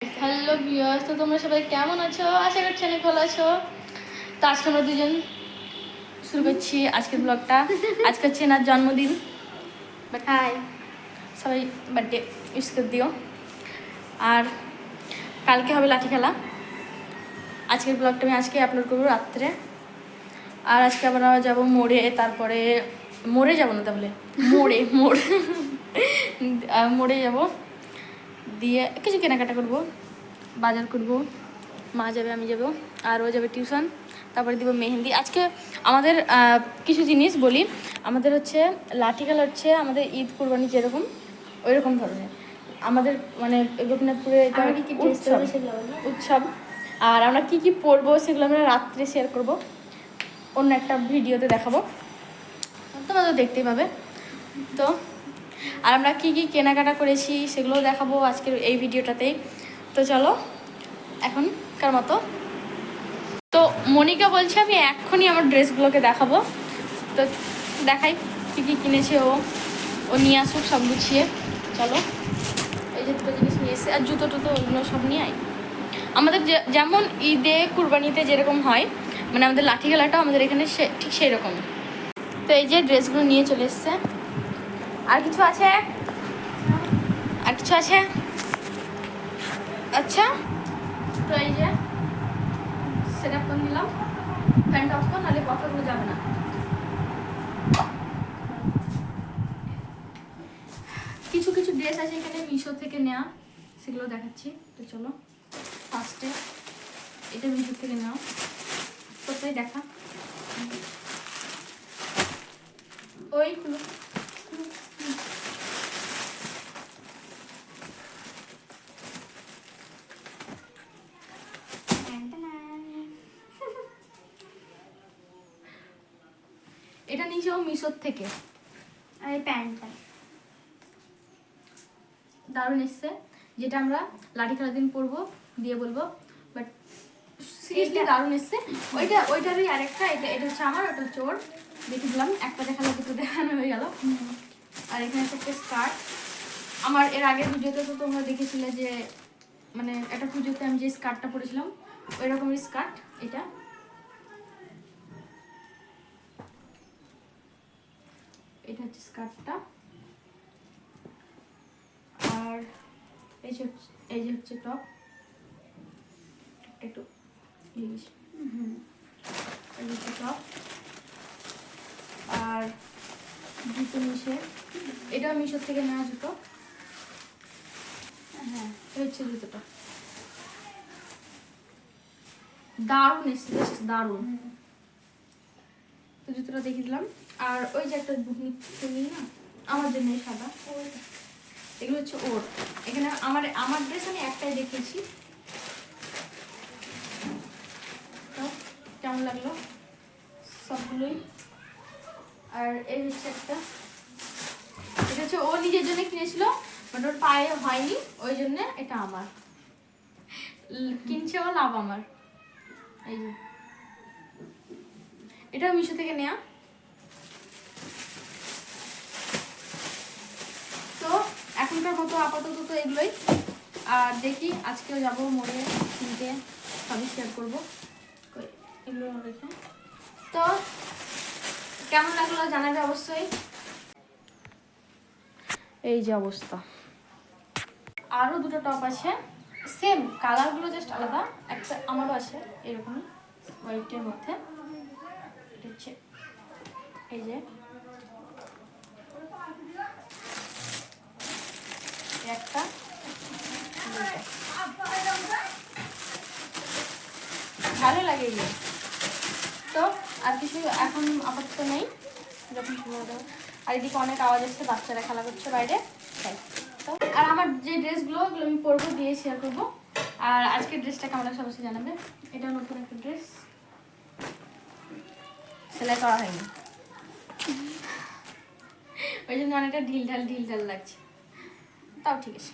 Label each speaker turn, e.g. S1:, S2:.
S1: Hello viewers তো তোমরা সবাই কেমন আছো? আশা করছি অনেক ভালো আছো। তো আজকে আমরা দুজন শুরু করছি আজকের ব্লগটা আজকে হচ্ছে এনার জন্মদিন। বাট হাই সবাই বার্থডে উইশ করে দিও। আর কালকে হবে লাঠি খেলা। আজকের ব্লগটা আমি আজকে আপলোড করব রাত্রে। আর আজকে আমরা যাব মোড়ে তারপরে মোড়ে যাব না তাহলে? মোড়ে মোড়। মোড়ে যাব। দিয়ে কিছু কেনাকাটা করব বাজার করব মা যাবে আমি যাব আর ও যাবে টিউশন তারপরে দিব মেহেন্দি। আজকে আমাদের কিছু জিনিস বলি। আমাদের হচ্ছে লাঠি খেলা হচ্ছে আমাদের ঈদ কুরবানি যেরকম ওই রকম ধরনের। আমাদের মানে গোপীনাথপুরে উৎসব। উৎসব। আর আমরা কি কি পরবো সেগুলো আমরা রাত্রে শেয়ার করব। অন্য একটা ভিডিওতে দেখাবো। তোমরা তো দেখতেই পাবে। তো আর আমরা কি কি কেনাকাটা করেছি সেগুলোও দেখাবো আজকের এই ভিডিওটাতেই। তো চলো এখনকার মতো? তো মনিকা বলছে আমি এক্ষুনি আমার ড্রেসগুলোকে দেখাবো। তো দেখাই কী কী কিনেছে ও। ও নিয়ে আসুক, সব গুছিয়ে। চলো, এই যে দুটো জিনিস নিয়ে এসে আর জুতো টুতো ওগুলো সব নিয়ে আয়। আমাদের যেমন ঈদে কুরবানিতে যেরকম হয় মানে আমাদের লাঠি খেলাটাও আমাদের এখানে সে- ঠিক সেই রকম তো এই যে ড্রেসগুলো নিয়ে চলে এসছে। আর কিছু আছে? আর কিছু আছে? আচ্ছা। তো এই যে সেট করে দিলাম ফ্যানটা অফ কর, নাহলে কথাগুলো যাবে না। কিছু কিছু ড্রেস আছে এখানে মিশো থেকে নেওয়া সেগুলো দেখাচ্ছি। তো চলো ফার্স্টে এটা মিশো থেকে নেওয়া কোথায় দেখা। ওই খুলো। এটা নিয়েছে ও মিশোর থেকে।
S2: আর এই প্যান্টটা।
S1: দারুণ এসছে যেটা আমরা লাঠি খেলার দিন পরবো দিয়ে বলব। বাট সিরিয়াসলি দারুণ এসছে। ওইটা ওইটারই আরেকটা এটা এটা হচ্ছে আমার ওটা চোর দেখে দিলাম একটা দেখালে দুটো দেখানো হয়ে গেল। আর এখানে আছে একটা স্কার্ট। আমার এর আগের পুজোতে তো তোমরা দেখেছিলে যে মানে একটা পুজোতে আমি যে স্কার্টটা পরেছিলাম ওই রকমের স্কার্ট এটা। এটা হচ্ছে স্কার্টটা আর এই যে এই যে হচ্ছে টপ। একটু এই হচ্ছে টপ। আর জুতো মিশে। এটা মিশোর থেকে নেওয়া জুতো।
S2: হ্যাঁ
S1: এই হচ্ছে জুতোটা। দারুণ, এসছে দারুণ। জুতোটা দেখিয়ে দিলাম। আর ওই যে একটা বুকনি তুমি না, আমার জন্য সাদা। এগুলো হচ্ছে ওর। এখানে আমার আমার ড্রেস আমি একটাই দেখিয়েছি। তো, কেমন লাগল? সবগুলোই। আর এই হচ্ছে একটা। এটা হচ্ছে ও নিজের জন্য কিনেছিল বাট ওর পায়ে হয়নি, ওই জন্য এটা আমার। কিনছে ও লাভ আমার। এই যে। এটাও মিশো থেকে নেয়া। তো এখনকার মতো আপাতত তো এগুলোই। আর দেখি আজকেও যাব মোড়ে কিনতে সবই শেয়ার করব। এগুলো রেখে। তো কেমন লাগল জানাবে অবশ্যই। এই যে অবস্থা। আরও দুটো টপ আছে। সেম কালারগুলো জাস্ট আলাদা। একটা আমারও আছে এরকমই হোয়াইটের মধ্যে। এটা হচ্ছে এই যে একটা ভালো লাগে এগুলো। তো, আর কিছু এখন আপাতত নেই। যখন সময় আর এদিকে অনেক আওয়াজ আসছে, বাচ্চারা খেলা করছে বাইরে। তাই। তো, আর আমার যে ড্রেসগুলো, ওগুলো আমি পরবো, দিয়ে শেয়ার করব। আর আজকের ড্রেসটা কেমন অবশ্যই জানাবে। এটা নতুন একটা ড্রেস। সেলাই করা হয়নি। ওই জন্য অনেকটা ঢিল ঢাল ঢিল ঢাল লাগছে। তাও ঠিক আছে।